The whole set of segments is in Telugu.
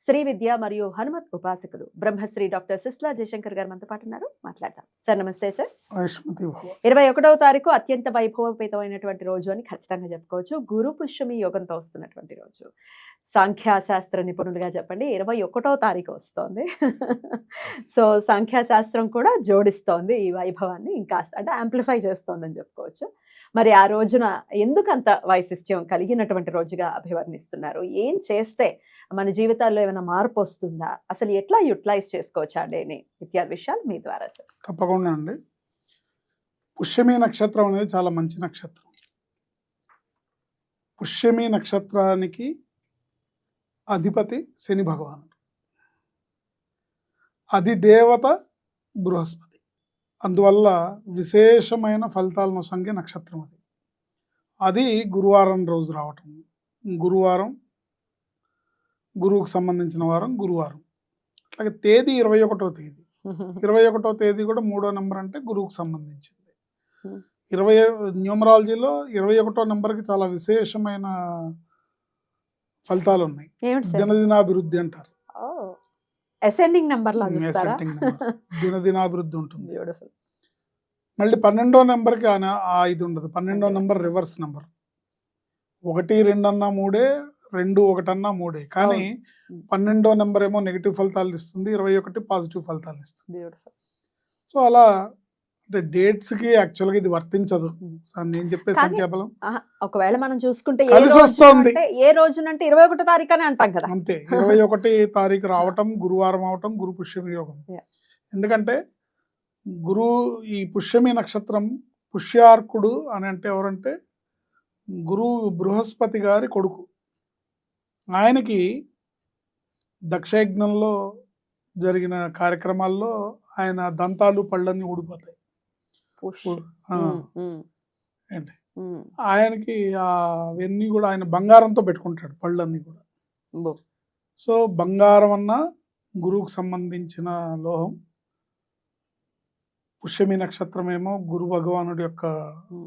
Shri Vidya మరియు హనుమత్ ఉపాసకులు. బ్రహ్మశ్రీ డాక్టర్ సిస్లా జయశంకర్ గారు మనతో పాటు ఉన్నారు. మాట్లాడదాం. సార్ నమస్తే సార్. ఇరవై ఒకటవ తారీఖు అత్యంత వైభవపేతమైనటువంటి రోజు అని ఖచ్చితంగా చెప్పుకోవచ్చు. గురు పుష్యమి యోగంతో వస్తున్నటువంటి రోజు. సాంఖ్యాశాస్త్ర నిపుణులుగా చెప్పండి. ఇరవై ఒకటవ తారీఖు వస్తోంది. సో సాంఖ్యాశాస్త్రం కూడా జోడిస్తోంది ఈ వైభవాన్ని. ఇంకా అంటే యాంప్లిఫై చేస్తోందని చెప్పుకోవచ్చు. మరి ఆ రోజున ఎందుకు అంత వైశిష్ట్యం కలిగినటువంటి రోజుగా అభివర్ణిస్తున్నారు? ఏం చేస్తే మన జీవితాల్లో ఏమైనా మార్పు వస్తుందా? అసలు ఎట్లా యూటిలైజ్ చేసుకోవచ్చు అండి ఇత్యాది విషయాలు మీ ద్వారా సార్? తప్పకుండా అండి. పుష్యమి నక్షత్రం అనేది చాలా మంచి నక్షత్రం. పుష్యమి నక్షత్రానికి అధిపతి శని భగవానుడు. అది దేవత బృహస్పతి. అందువల్ల విశేషమైన ఫలితాలను సంగే నక్షత్రం అది. అది గురువారం రోజు రావటం. గురువారం గురువుకు సంబంధించిన వారం గురువారం. అట్లాగే తేదీ ఇరవై ఒకటో తేదీ. ఇరవై ఒకటో తేదీ కూడా మూడో నెంబర్ అంటే గురువుకు సంబంధించింది. Hmm. ఇరవై న్యూమరాలజీలో ఇరవై ఒకటో నెంబర్కి చాలా విశేషమైన ఫలితాలు ఉన్నాయి. దినదినాభివృద్ధి అంటారు. Ascending number. దినదినాభివృద్ధి ఉంటుంది. మళ్ళీ పన్నెండో నెంబర్కి ఇది ఉండదు. పన్నెండో. Number reverse number. ఒకటి రెండు అన్నా మూడే రెండు ఒకటన్నా మూడే. కానీ. పన్నెండో నెంబర్ ఏమో నెగిటివ్ ఫలితాలు ఇస్తుంది ఇరవై ఒకటి పాజిటివ్ ఫలితాలు ఇస్తుంది. సో అలా అంటే డేట్స్కి యాక్చువల్గా ఇది వర్తించదు నేను చెప్పే సంఖ్యాబలం. ఒకవేళ మనం చూసుకుంటే ఏ కలిసి రోజున వస్తోంది. అంటే ఏ రోజునంటే ఇరవై ఒకటో తారీఖు అని అంటాం కదా. అంతే. ఇరవై ఒకటి తారీఖు రావటం గురువారం అవటం గురు పుష్యమి యోగం. ఎందుకంటే గురు ఈ పుష్యమి నక్షత్రం పుష్యార్కుడు అని అంటే ఎవరంటే గురువు బృహస్పతి గారి కొడుకు. ఆయనకి దక్షయజ్ఞంలో జరిగిన కార్యక్రమాల్లో ఆయన దంతాలు పళ్ళన్నీ ఊడిపోతాయి. ఏంటి. ఆయనకి అవన్నీ కూడా ఆయన బంగారంతో పెట్టుకుంటాడు పళ్ళన్నీ కూడా. సో బంగారం అన్న గురువుకు సంబంధించిన లోహం పుష్యమి నక్షత్రం ఏమో గురు భగవానుడి యొక్క.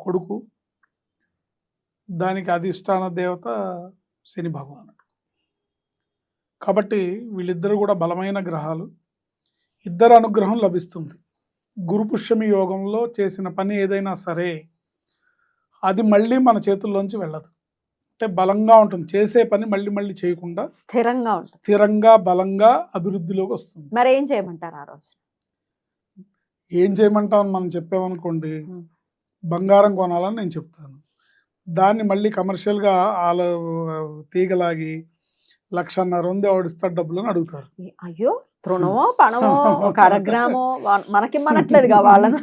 కొడుకు దానికి అధిష్టాన దేవత శని భగవానుడు. కాబట్టి వీళ్ళిద్దరు కూడా బలమైన గ్రహాలు. ఇద్దరు అనుగ్రహం లభిస్తుంది. గురు పుష్యమి యోగంలో చేసిన పని ఏదైనా సరే అది మళ్ళీ మన చేతుల్లోంచి వెళ్ళదు. అంటే బలంగా ఉంటుంది. చేసే పని మళ్ళీ మళ్ళీ చేయకుండా స్థిరంగా స్థిరంగా బలంగా అభివృద్ధిలోకి వస్తుంది. మరి ఏం చేయమంటారు ఆ రోజు? ఏం చేయమంటామని మనం చెప్పామనుకోండి. బంగారం కొనాలని నేను చెప్తాను. దాన్ని మళ్ళీ కమర్షియల్గా వాళ్ళ తీగలాగి లక్షన్నర ఉంది ఆవిడిస్తాడు డబ్బులు అని అడుగుతారు. ఏ- అయ్యో తృణమో పణమో ఒక అరగ్రామో మనకి మనట్లేదుగా వాళ్ళను.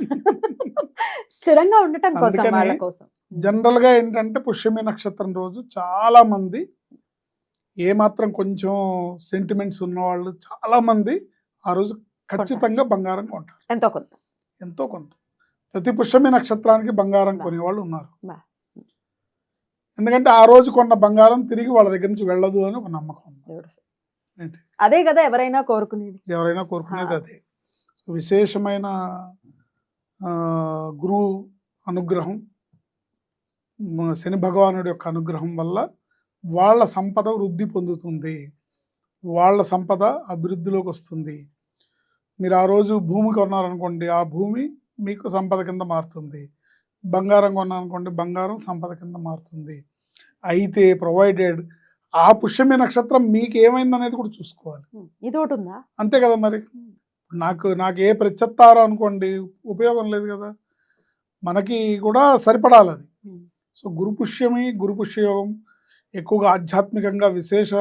స్థిరంగా ఉండటం కోసం వాళ్ళ కోసం. జనరల్గా ఏంటంటే పుష్యమి నక్షత్రం రోజు చాలా మంది ఏమాత్రం కొంచెం సెంటిమెంట్స్ ఉన్నవాళ్ళు చాలా మంది ఆ రోజు ఖచ్చితంగా బంగారం కొంటారు. ఎంతో కొంత. ఎంతో కొంత. ప్రతి పుష్యమి నక్షత్రానికి బంగారం. కొనేవాళ్ళు ఉన్నారు. ఎందుకంటే ఆ రోజు కొన్న బంగారం తిరిగి వాళ్ళ దగ్గర నుంచి వెళ్ళదు అని ఒక నమ్మకం అదే కదా ఎవరైనా కోరుకునేది. ఎవరైనా కోరుకునేది. అదే. సో విశేషమైన గురువు అనుగ్రహం శని భగవానుడి యొక్క అనుగ్రహం వల్ల వాళ్ళ సంపద వృద్ధి పొందుతుంది. వాళ్ళ సంపద అభివృద్ధిలోకి వస్తుంది. మీరు ఆ రోజు భూమి కొన్నారనుకోండి ఆ భూమి మీకు సంపద కింద మారుతుంది. బంగారం కొన్నారనుకోండి బంగారం సంపద కింద మారుతుంది. అయితే ప్రొవైడెడ్ ఆ పుష్యమి నక్షత్రం మీకు ఏమైంది అనేది కూడా చూసుకోవాలి. ఇది ఒకటి ఉందా అంతే కదా మరి. నాకు నాకు ఏ ప్రత్యత్తారో అనుకోండి ఉపయోగం లేదు కదా. మనకి కూడా సరిపడాలి అది. సో గురు పుష్యమి గురు పుష్యయోగం ఎక్కువగా ఆధ్యాత్మికంగా విశేష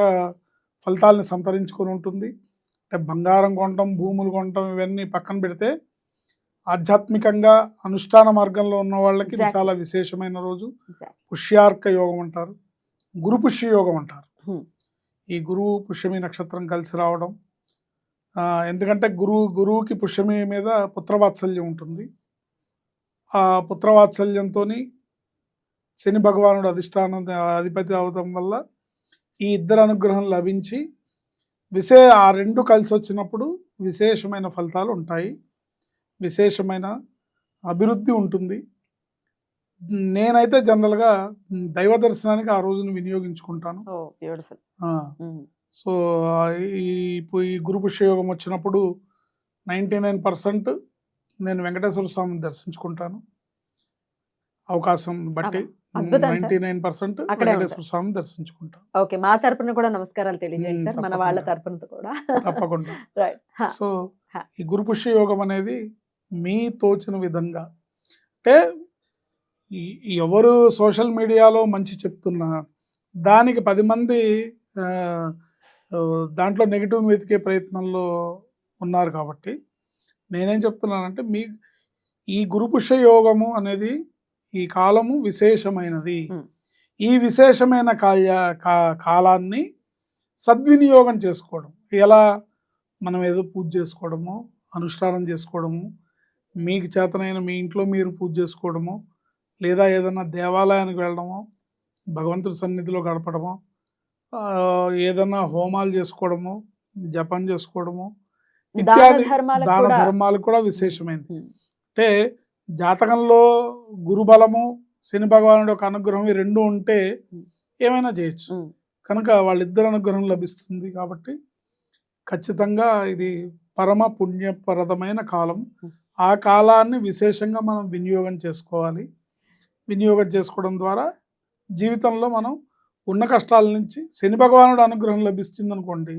ఫలితాలని సంతరించుకొని ఉంటుంది. అంటే బంగారం కొనటం భూములు కొనటం ఇవన్నీ పక్కన పెడితే ఆధ్యాత్మికంగా అనుష్ఠాన మార్గంలో ఉన్న వాళ్ళకి ఇది. చాలా విశేషమైన రోజు. పుష్యార్క యోగం అంటారు గురు పుష్య యోగం అంటారు Hmm. ఈ గురువు పుష్యమి నక్షత్రం కలిసి రావడం ఎందుకంటే గురువు గురువుకి పుష్యమి మీద పుత్రవాత్సల్యం ఉంటుంది ఆ పుత్రవాత్సల్యంతో శని భగవానుడు అధిష్టానం అధిపతి అవటం వల్ల ఈ ఇద్దరు అనుగ్రహం లభించి విశే ఆ రెండు కలిసి వచ్చినప్పుడు విశేషమైన ఫలితాలు ఉంటాయి విశేషమైన అభివృద్ధి ఉంటుంది. నేనైతే జనరల్గా దైవ దర్శనానికి ఆ రోజును వినియోగించుకుంటాను. సో ఈ ఇప్పుడు ఈ గురు పుష్యయోగం వచ్చినప్పుడు నైంటీ నైన్ పర్సెంట్ నేను వెంకటేశ్వర స్వామిని దర్శించుకుంటాను. అవకాశం బట్టి అద్భుతం sir. Ninety nine percent Venkateswara స్వామిని దర్శించుకుంటాను. ఓకే మా తరపున కూడా నమస్కారాలు తెలియజేయండి మ్మ్, సార్ మన వాళ్ళ తప్పకుండా. తరపున కూడా. తప్పకుండా. Right so. ఈ గురు పుష్య యోగం అనేది మీ తోచిన విధంగా. అంటే ఎవరు సోషల్ మీడియాలో మంచి చెప్తున్నా దానికి పది మంది దాంట్లో నెగిటివ్ వెతికే ప్రయత్నంలో ఉన్నారు కాబట్టి నేనేం చెప్తున్నానంటే మీ ఈ గురు పుష్య యోగము అనేది ఈ కాలము విశేషమైనది. ఈ విశేషమైన కాల్య కా- కాలాన్ని సద్వినియోగం చేసుకోవడం. ఎలా మనం ఏదో పూజ చేసుకోవడము అనుష్ఠానం చేసుకోవడము మీకు చేతనైన మీ ఇంట్లో మీరు పూజ చేసుకోవడము లేదా ఏదైనా దేవాలయానికి వెళ్ళడము భగవంతుడి సన్నిధిలో గడపడము ఏదైనా హోమాలు చేసుకోవడము జపం చేసుకోవడము ఇత్యాది దాన ధర్మాలు కూడా విశేషమైనది మ్మ్. అంటే జాతకంలో గురుబలము శని భగవానుడు ఒక అనుగ్రహం ఈ రెండు ఉంటే. ఏమైనా చేయొచ్చు. కనుక వాళ్ళిద్దరు అనుగ్రహం లభిస్తుంది కాబట్టి ఖచ్చితంగా ఇది పరమ పుణ్యప్రదమైన కాలం. ఆ కాలాన్ని విశేషంగా మనం వినియోగం చేసుకోవాలి. వినియోగం చేసుకోవడం ద్వారా జీవితంలో మనం ఉన్న కష్టాల నుంచి శని భగవానుడు అనుగ్రహం లభిస్తుంది అనుకోండి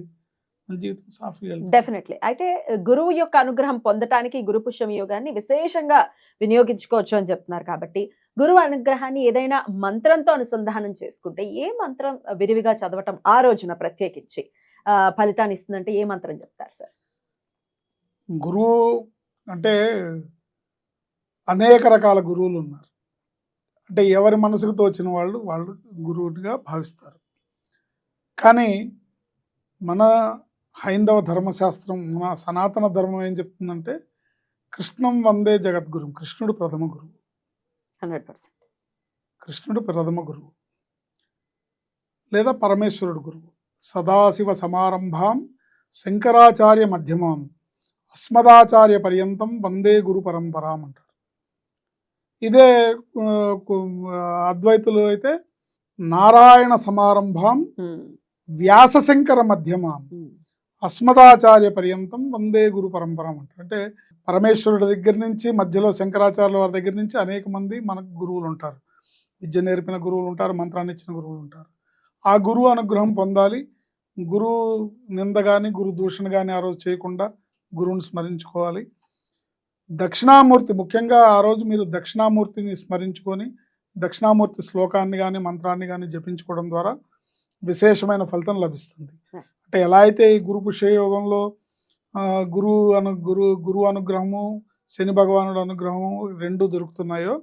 జీవితం సాఫీగా. డెఫినెట్లీ అయితే గురువు యొక్క అనుగ్రహం పొందటానికి గురు పుష్యం యోగాన్ని విశేషంగా వినియోగించుకోవచ్చు అని చెప్తున్నారు కాబట్టి గురువు అనుగ్రహాన్ని ఏదైనా మంత్రంతో అనుసంధానం చేసుకుంటే ఏ మంత్రం విరివిగా చదవటం ఆ రోజున ప్రత్యేకించి ఫలితాన్ని ఇస్తుందంటే ఏ మంత్రం చెప్తారు సార్? గురువు అంటే అనేక రకాల గురువులు ఉన్నారు. అంటే ఎవరి మనసుకు తోచిన వాళ్ళు వాళ్ళు గురువునిగా భావిస్తారు. కానీ మన హైందవ ధర్మశాస్త్రం మన సనాతన ధర్మం ఏం చెప్తుందంటే కృష్ణం వందే జగద్గురు కృష్ణుడు ప్రథమ గురువు. Hundred percent. కృష్ణుడు ప్రథమ గురువు. లేదా పరమేశ్వరుడు గురువు. సదాశివ సమారంభాం శంకరాచార్య మధ్యమాం. అస్మదాచార్య పర్యంతం వందే గురు పరంపరాం అంటారు. ఇదే అద్వైతులు అయితే నారాయణ సమారంభాం వ్యాసశంకర మధ్యమాం అస్మదాచార్య పర్యంతం వందే గురు పరంపరం అంటారు. అంటే పరమేశ్వరుడి దగ్గర నుంచి మధ్యలో శంకరాచార్యుల వారి దగ్గర నుంచి అనేక మంది మనకు గురువులు ఉంటారు. విద్య నేర్పిన గురువులు ఉంటారు మంత్రాన్ని ఇచ్చిన గురువులు ఉంటారు. ఆ గురువు అనుగ్రహం పొందాలి. గురువు నింద కానీ గురు దూషణ కానీ ఆ రోజు చేయకుండా గురువుని స్మరించుకోవాలి. దక్షిణామూర్తి ముఖ్యంగా ఆ రోజు మీరు దక్షిణామూర్తిని స్మరించుకొని దక్షిణామూర్తి శ్లోకాన్ని కానీ మంత్రాన్ని కానీ జపించుకోవడం ద్వారా విశేషమైన ఫలితం లభిస్తుంది. అంటే ఎలా అయితే ఈ గురు పుష్యయోగంలో గురువు అను గురు గురువు అనుగ్రహము శని భగవానుడు అనుగ్రహము రెండు దొరుకుతున్నాయో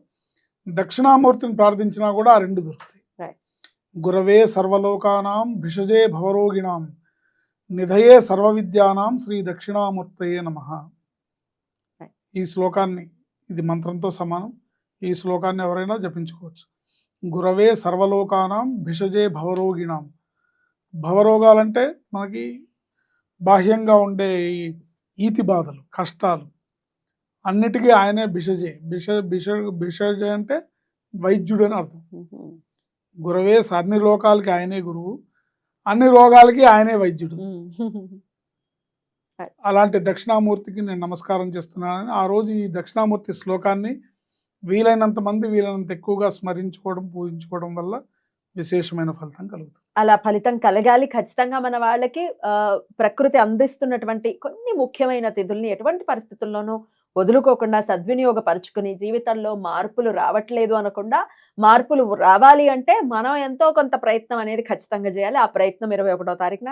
దక్షిణామూర్తిని ప్రార్థించినా కూడా ఆ రెండు దొరుకుతాయి. గురవే సర్వలోకానాం భిషజే భవరోగిణాం. నిధయే సర్వ విద్యానాం శ్రీ దక్షిణామూర్తయే నమ. ఈ శ్లోకాన్ని ఇది మంత్రంతో సమానం. ఈ శ్లోకాన్ని ఎవరైనా జపించుకోవచ్చు. గురవే సర్వలోకానాం భిషజే భవరోగిణాం. భవరోగాలంటే మనకి బాహ్యంగా ఉండే ఈ ఈతి బాధలు కష్టాలు. అన్నిటికీ ఆయనే భిషజే. బిష బిష భిషజే అంటే వైద్యుడు అని అర్థం. గురవే స- అన్ని లోకాలకి ఆయనే గురువు. అన్ని రోగాలకి ఆయనే వైద్యుడు. అలాంటి దక్షిణామూర్తికి నేను నమస్కారం చేస్తున్నానని ఆ రోజు ఈ దక్షిణామూర్తి శ్లోకాన్ని వీలైనంత మంది వీలైనంత ఎక్కువగా స్మరించుకోవడం పూజించుకోవడం వల్ల విశేషమైన ఫలితం కలుగుతుంది. అలా ఫలితం కలగాలి. ఖచ్చితంగా మన వాళ్ళకి ప్రకృతి అందిస్తున్నటువంటి కొన్ని ముఖ్యమైన తిథుల్ని ఎటువంటి పరిస్థితుల్లోనూ వదులుకోకుండా సద్వినియోగపరుచుకుని జీవితంలో మార్పులు రావట్లేదు అనకుండా మార్పులు రావాలి అంటే మనం ఎంతో కొంత ప్రయత్నం అనేది ఖచ్చితంగా చేయాలి. ఆ ప్రయత్నం ఇరవై ఒకటో తారీఖున